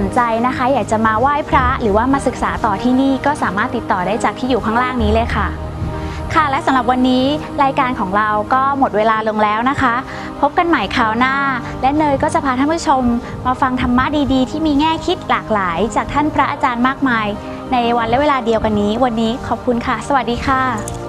สนใจนะคะอยากจะมาไหว้พระหรือว่ามาศึกษาต่อที่นี่ก็สามารถติดต่อได้จากที่อยู่ข้างล่างนี้เลยค่ะ ค่ะและสำหรับวันนี้รายการของเราก็หมดเวลาลงแล้วนะคะ พบกันใหม่คราวหน้า และเนยก็จะพาท่านผู้ชม มาฟังธรรมะดีๆ ที่มีแง่คิดหลากหลาย จากท่านพระอาจารย์มากมาย ในวันและเวลาเดียวกันนี้ วันนี้ขอบคุณค่ะ สวัสดีค่ะ